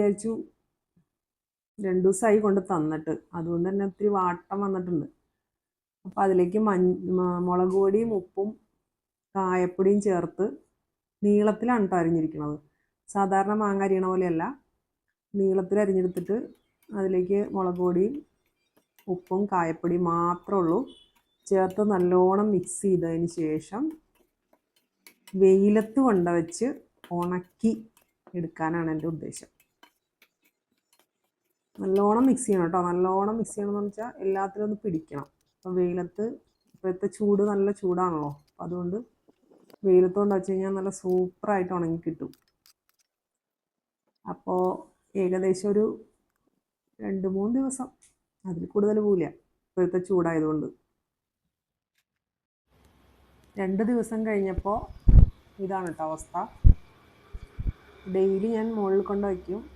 വിചാരിച്ചു രണ്ടു ദിവസമായി കൊണ്ട് തന്നിട്ട്. അതുകൊണ്ട് തന്നെ ഒത്തിരി വാട്ടം വന്നിട്ടുണ്ട്. അപ്പോൾ അതിലേക്ക് മഞ്ഞ മുളക് പൊടിയും ഉപ്പും കായപ്പൊടിയും ചേർത്ത് നീളത്തിലാണ് കേട്ടോ അരിഞ്ഞിരിക്കുന്നത് സാധാരണ മാങ്ങ അരിയണ പോലെയല്ല. നീളത്തിൽ അരിഞ്ഞെടുത്തിട്ട് അതിലേക്ക് മുളക് പൊടിയും ഉപ്പും കായപ്പൊടിയും മാത്രമേ ഉള്ളൂ. ചേർത്ത് നല്ലോണം മിക്സ് ചെയ്തതിന് ശേഷം വെയിലത്ത് കൊണ്ടുവച്ച് ഉണക്കി എടുക്കാനാണ് എന്റെ ഉദ്ദേശം. നല്ലോണം മിക്സ് ചെയ്യണം കേട്ടോ. നല്ലോണം മിക്സ് ചെയ്യണമെന്ന് വെച്ചാൽ എല്ലാത്തിലും ഒന്ന് പിടിക്കണം. അപ്പം വെയിലത്ത് ഇപ്പോഴത്തെ ചൂട് നല്ല ചൂടാണല്ലോ. അപ്പം അതുകൊണ്ട് വെയിലത്തോണ്ട് വെച്ച് കഴിഞ്ഞാൽ നല്ല സൂപ്പറായിട്ട് ഉണങ്ങി കിട്ടും. അപ്പോൾ ഏകദേശം ഒരു രണ്ട് മൂന്ന് ദിവസം അതിൽ കൂടുതൽ പോവില്ല ഇപ്പോഴത്തെ ചൂടായതുകൊണ്ട്. രണ്ട് ദിവസം കഴിഞ്ഞപ്പോൾ ഇതാണ് കേട്ടോ അവസ്ഥ. ഡെയിലി ഞാൻ മുകളിൽ കൊണ്ട് വയ്ക്കും.